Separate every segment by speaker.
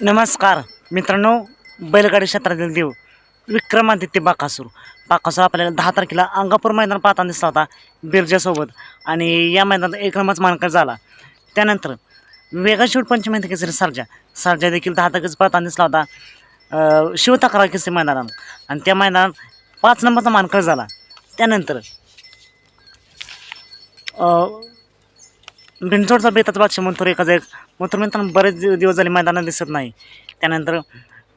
Speaker 1: नमस्कार. मित्रांनो बैलगाडी क्षेत्रातील देव विक्रमादित्य बाकासूर. बाकासूर आपल्याला दहा तारखेला अंगापूर मैदान पाहताना दिसला होता बिरजासोबत. आणि या मैदानात एक नंबरच मानकर झाला. त्यानंतर वेगा शेवट पंचमी केसरी सरजा. सरजा देखील दहा तारखेच पाहताना दिसला होता शिव शिवतक्रार केसरी मैदानात. आणि त्या मैदानात पाच नंबरचा मानकर झाला. त्यानंतर अं, बिनचोडचा बेताचा बादशाह मथुर एक मथुर म्हणताना बरेच दिवस झाले मैदानात दिसत नाही. त्यानंतर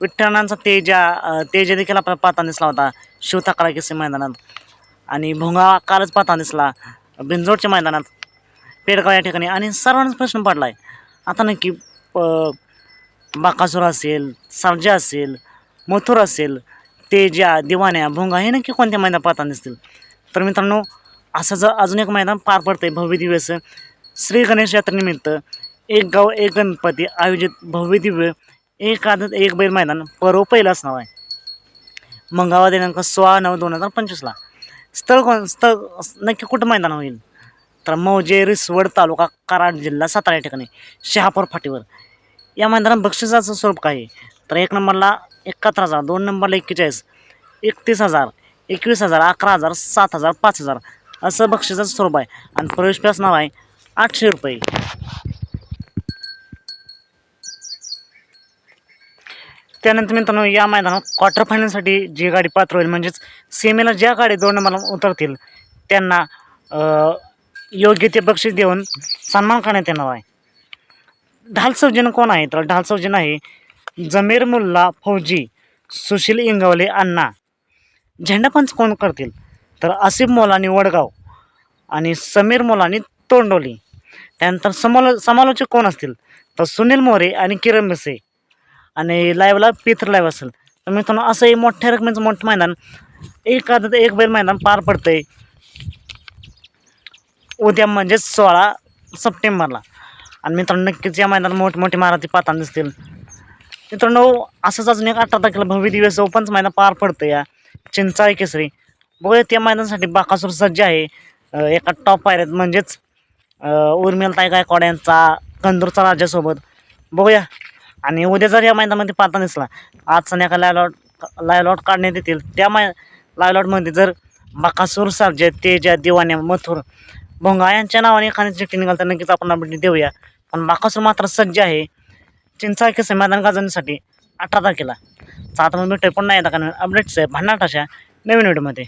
Speaker 1: विठ्ठलांचा तेजा तेजा देखील आपल्याला पाहताना दिसला होता. शिवताकाळा किस्से मैदानात. आणि भोंगा कालच पाहताना दिसला. बिनजोडच्या मैदानात. पेडगाव या ठिकाणी. आणि सर्वांनाच प्रश्न पडला आहे आता नक्की प- बाकासूर असेल सर्जा असेल मथुर असेल तेजा दिवाण्या भोंगा हे नक्की कोणत्या मैदानात पाहताना दिसतील? तर मित्रांनो असं जर अजून एक मैदान पार पडतं आहे भव्य दिवस श्री गणेश यात्रेनिमित्त एक गाव एक गणपती आयोजित भव्य दिव्य एक आदत एक बैल मैदान पर्व पहिलाच नाव आहे. मंगावा दिनांक सोळा नऊ दोन हजार पंचवीसला स्थळ कोण स्थळ नक्की कुठं मैदान होईल? तर मौजे रिसवड तालुका कराड जिल्हा सातारा या ठिकाणी शहापूर फाटीवर. या मैदानात बक्षिसाचं स्वरूप काय आहे? तर एक नंबरला एकाहत्तर हजार दोन नंबरला एक्केचाळीस एकतीस हजार एकवीस हजार अकरा हजार सात हजार पाच हजार असं बक्षिसाचं स्वरूप आहे. आणि प्रवेश फी आहे आठशे रुपये. त्यानंतर मित्रांनो या मैदानात क्वार्टर फायनलसाठी जी गाडी पात्र होईल म्हणजेच सीमेला ज्या गाडी दोन नंबरला उतरतील त्यांना योग्य ते बक्षीस देऊन सन्मान करण्यात येणार आहे. ढाल सौजन कोण आहे? तर ढाल सौजन आहे जमीर मुल्ला फौजी सुशील इंगवले अण्णा. झेंडापंच कोण करतील? तर आसिफ मोलानी वडगाव आणि समीर मोलानी तोंडोली. त्यानंतर समालो समालोचक कोण असतील? तर सुनील मोरे आणि किरण मिसे. आणि लाईव्हला पित्र लाईव्ह असेल. तर मित्रांनो असं हे मोठ्या रकमेचं मोठं मैदान एक आदत एक बैल मैदान पार पडतंय. उद्या म्हणजेच सोळा सप्टेंबरला. आणि मित्रांनो नक्कीच या मैदानात मोठमोठे मारुती पाहता दिसतील. मित्रांनो असंच अजून एक अठरा तारखेला भव्य दिवस ओपनच मैदान पार पडतं या चिंचाळी केसरी. बघूया त्या मैदानासाठी बाकासूर सज्ज आहे. एका टॉप पायऱ्यात म्हणजेच उर्मिल ताई गायकवाड यांचा कंदूरचा राजासोबत बघूया. आणि उद्या जर या मैदानामध्ये पाहता दिसला आज संध्याकाळी लायलॉट लायलॉट काढण्यात येतील. त्या मै लायलॉटमध्ये जर बाकासूर सारजे तेजा दिवाने मथुर भोंगा यांच्या नावाने एखादी चिठ्ठी निघाल तर नक्कीच आपण अपडेट देऊया. पण बाकासूर मात्र सज्ज आहे. चिंचा केस मैदान गाजवण्यासाठी अठरा तारखेला. सात मग भेटतोय पुन्हा येतात कारण अपडेट्स आहे भन्नाट नवीन व्हिडिओमध्ये